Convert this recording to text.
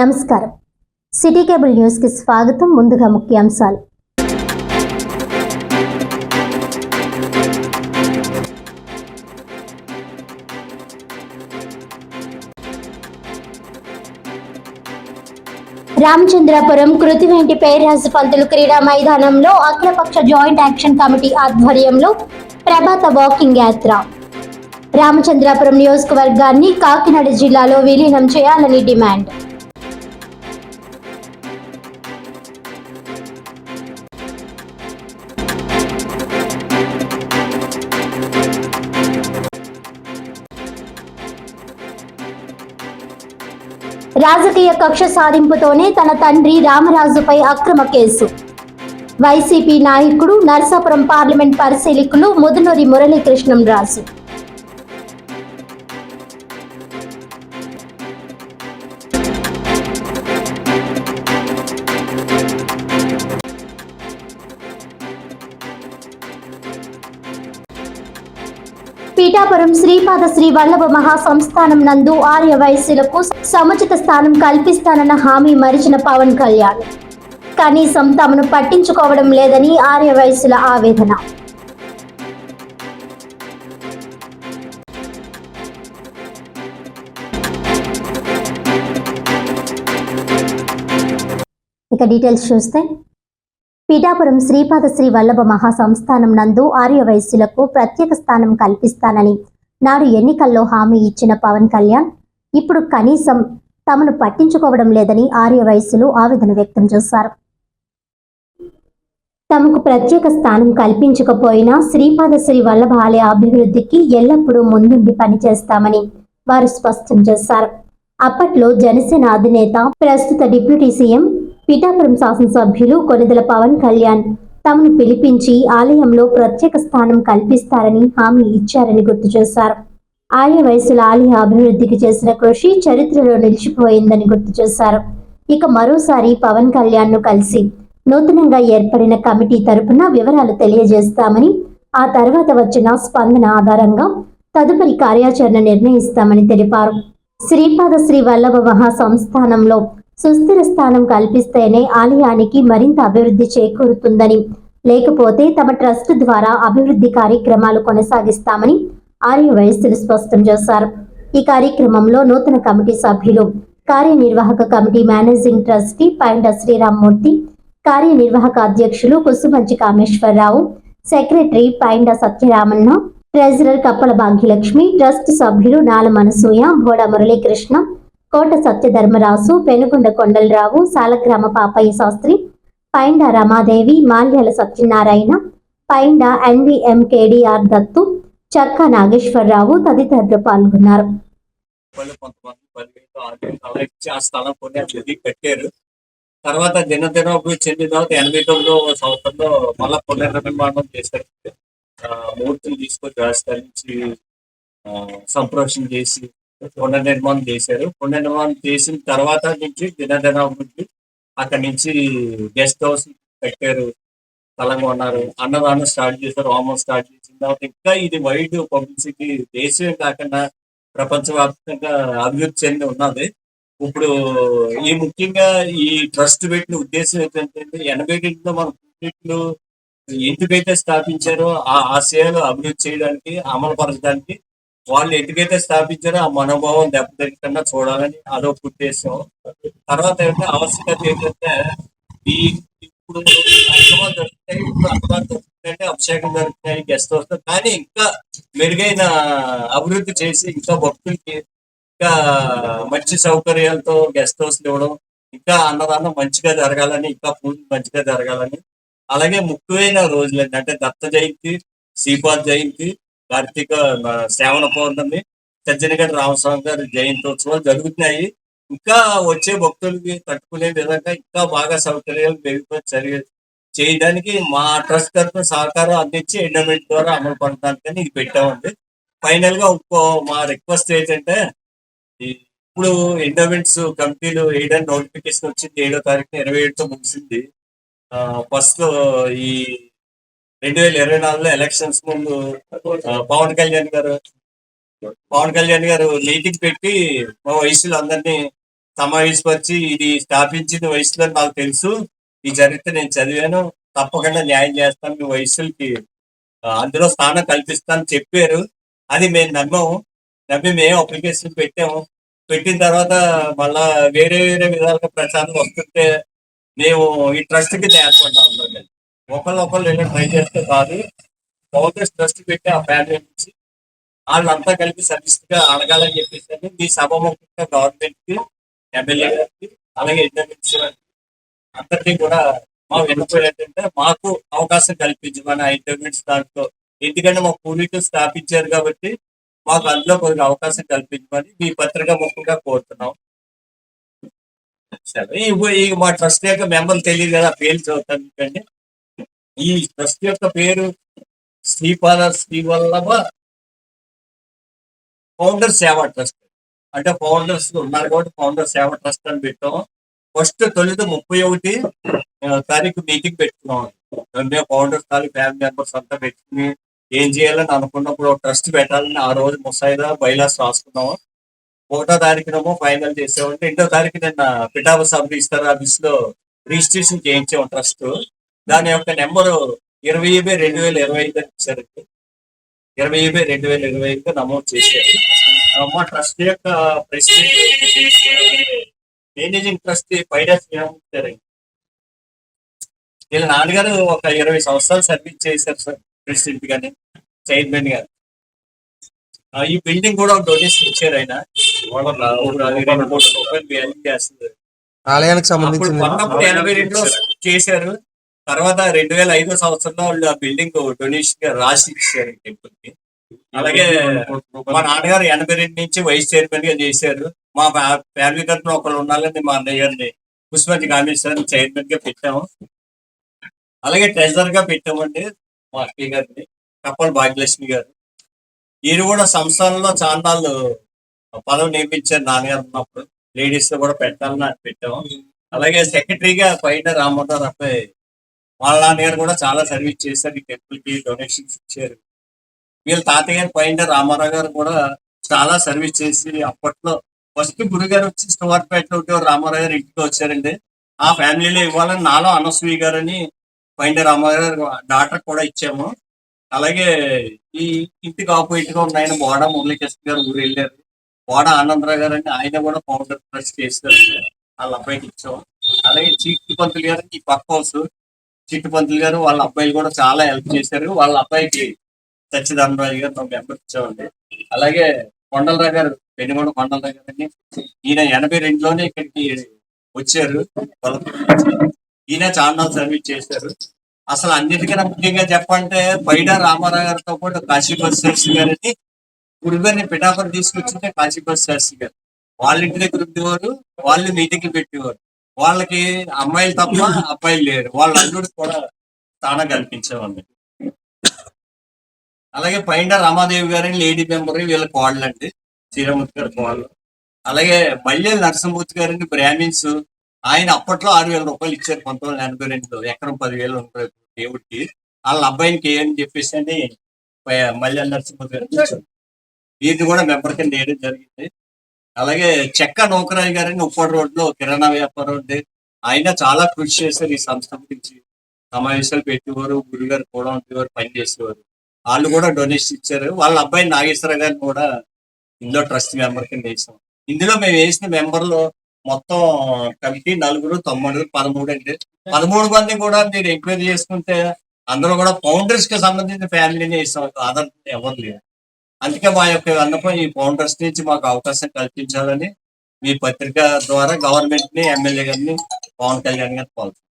నమస్కారం. City cable న్యూస్కి స్వాగతం. ముందుగా ముఖ్యాంశాలు. రామచంద్రాపురం కృతివేంటి పేరాజు పంతులు క్రీడా మైదానంలో అఖిలపక్ష జాయింట్ యాక్షన్ కమిటీ ఆధ్వర్యంలో ప్రభాత వాకింగ్ యాత్ర. రామచంద్రాపురం నియోజకవర్గాన్ని కాకినాడ జిల్లాలో విలీనం చేయాలని డిమాండ్. రాజకీయ కక్ష సాధింపుతోనే తన తండ్రి రామరాజుపై అక్రమ కేసు. వైసీపీ నాయకుడు నర్సాపురం పార్లమెంట్ పరిశీలకులు ముదునూరి మురళీకృష్ణం రాజు. పీఠాపురం శ్రీపాద శ్రీ వల్లభ మహాసంస్థానం నందు ఆర్య వయస్సులకు సముచిత స్థానం కల్పిస్తానన్న హామీ మరిచిన పవన్ కళ్యాణ్. కనీసం తమను పట్టించుకోవడం లేదని ఆర్య వయస్సుల ఆవేదన. ఇక డీటెయిల్స్ చూస్తే పీఠాపురం శ్రీపాద శ్రీ వల్లభ మహాసంస్థానం నందు ఆర్య ప్రత్యేక స్థానం కల్పిస్తానని నాడు ఎన్నికల్లో హామీ ఇచ్చిన పవన్ కళ్యాణ్ ఇప్పుడు కనీసం తమను పట్టించుకోవడం లేదని ఆర్య ఆవేదన వ్యక్తం చేశారు. తమకు ప్రత్యేక స్థానం కల్పించకపోయినా శ్రీపాద శ్రీ వల్లభ ఆలయ అభివృద్ధికి ఎల్లప్పుడూ ముందుండి పనిచేస్తామని వారు స్పష్టం చేశారు. అప్పట్లో జనసేన అధినేత ప్రస్తుత డిప్యూటీ సీఎం పిఠాపురం శాసనసభ్యులు కొనిదెల పవన్ కళ్యాణ్ తమను పిలిపించి ఆలయంలో ప్రత్యేక స్థానం కల్పిస్తారని హామీ ఇచ్చారని గుర్తు చేశారు. ఆలయ వయసుల ఆలయ అభివృద్ధికి చేసిన కృషి చరిత్రలో నిలిచిపోయిందని గుర్తు చేశారు. ఇక మరోసారి పవన్ కళ్యాణ్ను కలిసి నూతనంగా ఏర్పడిన కమిటీ తరపున వివరాలు తెలియజేస్తామని ఆ తర్వాత వచ్చిన స్పందన ఆధారంగా తదుపరి కార్యాచరణ నిర్ణయిస్తామని తెలిపారు. శ్రీపాద శ్రీ వల్లభ మహా సంస్థానంలో సుస్థిర స్థానం కల్పిస్తేనే ఆలయానికి మరింత అభివృద్ధి చేకూరుతుందని. లేకపోతే తమ ట్రస్ట్ ద్వారా అభివృద్ధి కార్యక్రమాలు కొనసాగిస్తామని ఆర్య వయస్సులు స్పష్టం చేశారు. ఈ కార్యక్రమంలో నూతన కమిటీ సభ్యులు కార్యనిర్వాహక committee managing trustee Painda Sriramamurthy కార్యనిర్వాహక అధ్యక్షులు Kusumanchi Kameswararao secretary Painda Satyaramanna treasurer Kappala Bhagyalakshmi trust సభ్యులు నాల మనసూయ బోడ మురళీకృష్ణ కోట సత్యధర్మరాజు పెనుగొండ కొండలరావు సాలగ్రామ పాపయ్య శాస్త్రి పైండ రమాదేవి మాల్యాల సత్యనారాయణ పైండ ఎన్విఎంకేడిఆర్ దత్తు చక్క నాగేశ్వరరావు తదితరులు పాల్గొన్నారు. వాళ్ళు తర్వాత దినదిన అభివృద్ధి చెందిన తర్వాత ఎనభై తొమ్మిదో సంవత్సరంలో మళ్ళా పునర్నిర్మాణం చేశారు. మూర్తులు మూర్తిని తీసుకొని రాజధాని నుంచి సంప్రోషణ చేసి పునర్నిర్మాణం చేశారు. పునర్నిర్మాణం చేసిన తర్వాత నుంచి దినదిన అభివృద్ధి అక్కడి నుంచి గెస్ట్ హౌస్ పెట్టారు స్థలంగా ఉన్నారు. అన్నదానం స్టార్ట్ చేశారు. హోమం స్టార్ట్ చేసిన తర్వాత ఇంకా ఇది వైడ్ పబ్లిసిటీ దేశమే కాకుండా ప్రపంచవ్యాప్తంగా అభివృద్ధి చెంది ఉన్నది. ఇప్పుడు ఈ ముఖ్యంగా ఈ ట్రస్ట్ పెట్టిన ఉద్దేశం ఏంటంటే ఎనభై రెండులో మన పూర్వీకులు ఎందుకైతే స్థాపించారో ఆ ఆశయాలు అభివృద్ధి చేయడానికి అమలు పరచడానికి వాళ్ళు ఎటుకైతే స్థాపించారో ఆ మనోభావం దెబ్బతింటకుండా చూడాలని అదొక ఉద్దేశం తర్వాత ఏంటంటే ఆవశ్యకత ఏంటంటే ఈ ఇప్పుడు కార్యక్రమాలు జరుగుతాయి ఇప్పుడు అన్నదానం అభిషేకం జరుగుతాయి గెస్ట్ హౌస్ కానీ ఇంకా మెరుగైన అభివృద్ధి చేసి ఇంకా భక్తులకి ఇంకా మంచి సౌకర్యాలతో గెస్ట్ హౌస్ ఇవ్వడం ఇంకా అన్నదానం మంచిగా జరగాలని ఇంకా పూజలు మంచిగా జరగాలని అలాగే ముఖ్యమైన రోజులండి అంటే దత్త జయంతి శ్రీపాద్ జయంతి కార్తీక సేవన శ్రావణ పౌర్ణమి సజ్జనగడ్డ రామస్వామి గారి జయంతోత్సవాలు జరుగుతున్నాయి. ఇంకా వచ్చే భక్తులకి తట్టుకునే విధంగా ఇంకా బాగా సౌకర్యాలు మెరుగుపరిచి చేయడానికి మా ట్రస్ట్ తరఫున సహకారం అందించి ఎండోమెంట్ ద్వారా అమలు పడటానికని ఇది పెట్టామండి. ఫైనల్గా ఇంకో మా రిక్వెస్ట్ ఏంటంటే ఇప్పుడు ఎండోమెంట్స్ కమిటీలు వేయడానికి నోటిఫికేషన్ వచ్చింది ఏడో తారీఖున ఇరవై ఏడుతో ముగిసింది. ఫస్ట్ ఈ రెండు వేల ఇరవై నాలుగులో ఎలక్షన్స్ ముందు పవన్ కళ్యాణ్ గారు పవన్ కళ్యాణ్ గారు మీటింగ్ పెట్టి మా వయసులో అందరినీ సమావేశపరిచి ఇది స్థాపించిన వయసులో నాకు తెలుసు. ఈ చరిత్ర నేను చదివాను. తప్పకుండా న్యాయం చేస్తాను. మీ వయసులకి అందులో స్థానం కల్పిస్తాను చెప్పారు. అది మేము నమ్మాము. నమ్మి మేము అప్లికేషన్ పెట్టాము. పెట్టిన తర్వాత మళ్ళా వేరే వేరే విధాలుగా ప్రచారం వస్తుంటే మేము ఈ ట్రస్ట్కి ఏర్పడ్డా ఉన్నాం ఒకళ్ళొకళ్ళు ఒకళ్ళు ట్రై చేస్తే కాదు ఫౌండర్స్ ట్రస్ట్ పెట్టి ఆ ఫ్యామిలీ నుంచి వాళ్ళంతా కలిపి సమిష్టిగా అడగాలని చెప్పేసి మీ సభముఖంగా గవర్నమెంట్కి ఎమ్మెల్యే గారికి అలాగే ఇంటర్నెట్స్ అందరికీ కూడా మా విన్నపం ఏంటంటే మాకు అవకాశం కల్పించమని ఆ ఇంటర్నెట్స్ దాంట్లో. ఎందుకంటే మా పూర్వీకులు స్థాపించారు కాబట్టి మాకు అందులో కొద్దిగా అవకాశం కల్పించమని మీ పత్రికా ముఖ్యంగా కోరుతున్నాం. సరే ఈ- ఈ మా ట్రస్ట్ యొక్క మెంబర్ తెలియదు కదా పేరు చదువుతాను. ఎందుకంటే ఈ ట్రస్ట్ యొక్క పేరు శ్రీపాద శ్రీవల్లభ ఫౌండర్ సేవా ట్రస్ట్. అంటే ఫౌండర్స్ ఉన్నారు కాబట్టి ఫౌండర్ సేవా ట్రస్ట్ అని పెట్టాం ఫస్ట్ తొలిది ముప్పై ఒకటి తారీఖు మీటింగ్ పెట్టుకున్నాం అంటే ఫౌండర్స్ తాలూకు ఫ్యామిలీ మెంబర్స్ అంతా పెట్టుకుని ఏం చేయాలని అనుకున్నప్పుడు ట్రస్ట్ పెట్టాలని ఆ రోజు ముసాయిదా బైలాస్ రాసుకున్నాము. ఒకటో తారీఖునేమో ఫైనల్ చేసామంటే రెండో తారీఖు నిన్న పిఠాప సభ ఇస్తారు ఆఫీస్లో రిజిస్ట్రేషన్ చేయించాము ట్రస్ట్. దాని యొక్క నెంబరు ఇరవై బై రెండు వేల ఇరవై ఐదు అని ఇచ్చారు ఇరవై బై రెండు వేల ఇరవై ఐదు నమోదు చేశారు. మా ట్రస్ట్ యొక్క president managing trust Paida Sriram వీళ్ళ నాన్నగారు ఒక ఇరవై సంవత్సరాలు సర్వీస్ చేశారు సార్ ప్రెసిడెంట్ గాని చైర్మన్ గారు. ఈ బిల్డింగ్ కూడా డొనేషన్ ఇచ్చారు ఆయన. ఆలయానికి ఎనభై రెండులో చేశారు. తర్వాత రెండు వేల ఐదో సంవత్సరంలో వాళ్ళు ఆ బిల్డింగ్ డొనేషన్గా రాసి ఇచ్చారు టెంపుల్కి అలాగే మా నాన్నగారు ఎనభై రెండు నుంచి వైస్ చైర్మన్గా చేశారు. మా ఫ్యామిలీ తరఫున ఒకళ్ళు ఉండాలని మా అన్నయ్య గారిని పుష్పతి కామేశ్వరం చైర్మన్గా పెట్టాము. అలాగే ట్రెజరర్గా పెట్టామండి మా అక్కయ్య గారిని కప్పల్ భాగ్యలక్ష్మి గారు. వీరు కూడా సంస్థలలో చాందాలు పదవి నియమించారు నాన్నగారు ఉన్నప్పుడు. లేడీస్లో కూడా పెట్టాలని పెట్టాము. అలాగే సెక్రటరీగా పైన రామోదర్ అబ్బాయి వాళ్ళ నాన్నగారు కూడా చాలా సర్వీస్ చేశారు ఈ టెంపుల్కి డొనేషన్స్ ఇచ్చారు. వీళ్ళ తాతయ్య గారు పైన రామారావు గారు కూడా చాలా సర్వీస్ చేసి అప్పట్లో ఫస్ట్ గురుగారు వచ్చి స్టోర్పేటలో ఉండేవారు. రామారావు గారు ఇంటికి వచ్చారండి. ఆ ఫ్యామిలీలో ఇవ్వాలని నాలో అనసూయ గారని పైన రామారావు గారు డాక్టర్ కూడా ఇచ్చాము. అలాగే ఈ ఇంటికి ఆపోజిట్గా ఉన్న ఆయన బోడ మురళీకృష్ణ గారు ఊరు వెళ్ళారు. బోడ ఆనందరావు గారు అని ఆయన కూడా ఫౌండర్ ట్రస్ట్ చేశారు. వాళ్ళ అబ్బాయికి ఇచ్చాము. అలాగే చీటి పంతులు గారు ఈ పక్క హౌస్ చిట్టు పంతులు గారు వాళ్ళ అబ్బాయిలు కూడా చాలా హెల్ప్ చేశారు. వాళ్ళ అబ్బాయికి సచ్చిదానరాజు గారు మా మెంబర్ ఇచ్చామండి అలాగే కొండలరావు గారు పెనుగొండ కొండలరావు గారు అని ఈయన ఎనభై రెండులోనే ఇక్కడికి వచ్చారు. ఈయన చాలా సర్వీస్ చేశారు. అసలు అన్నిటికన్నా ముఖ్యంగా చెప్పంటే బయట రామారావు గారితో పాటు కాశీపతి శాస్త్రి గారిని గురుగారిని పిఠాపురం తీసుకొచ్చింటే కాశీపతి శాస్త్రి గారు. వాళ్ళ ఇంటి దగ్గర ఉండేవారు వాళ్ళు మీటింగ్లు పెట్టేవారు. వాళ్ళకి అమ్మాయిలు తప్ప అబ్బాయిలు లేరు. వాళ్ళ అల్లుడికి కూడా స్థానం కల్పించేవాళ్ళు అలాగే పైన రమాదేవి గారిని లేడీ మెంబర్ వీళ్ళ కోళ్ళు అండి శ్రీరామూర్తి గారి కోళ్ళు అలాగే మల్లె నరసింహమూర్తి గారిని బ్రాహ్మిన్స్ ఆయన అప్పట్లో ఆరు వేల రూపాయలు ఇచ్చారు పంతొమ్మిది వందల ఎనభై రెండులో ఎకరం పదివేలు ఉంటారు దేవుడికి. వాళ్ళ అబ్బాయికి ఏమని చెప్పేసి అని మల్లెల మల్లె నరసింహమూర్తి గారు ఇచ్చారు వీరిని కూడా మెంబర్ కింద వేయడం జరిగింది. అలాగే చెక్క నౌకరాజు గారిని ఉప్పటి రోడ్లో కిరాణా వ్యాపారం ఉంది ఆయన చాలా కృషి చేశారు ఈ సంస్థ గురించి. సమావేశాలు పెట్టేవారు గురుగారు కూడా ఉండేవారు పని చేసేవారు. వాళ్ళు కూడా డొనేషన్ ఇచ్చారు. వాళ్ళ అబ్బాయి నాగేశ్వర గారిని కూడా ఇందులో ట్రస్ట్ మెంబర్ కింద వేసాం. ఇందులో మేము వేసిన మెంబర్లు మొత్తం కలిపి నలుగురు తొమ్మిది పదమూడు అండి. పదమూడు మంది కూడా మీరు ఎంక్వైరీ చేసుకుంటే అందరూ కూడా ఫౌండర్స్కి సంబంధించిన ఫ్యామిలీని వేసాం. అదర్ ఎవరు లేరు. అందుకే మా యొక్క విన్నపం ఈ ఫౌండర్స్ నుంచి మాకు అవకాశం కల్పించాలని మీ పత్రిక ద్వారా గవర్నమెంట్ని ఎమ్మెల్యే గారిని పవన్ కళ్యాణ్ గారిని కోరుతున్నాను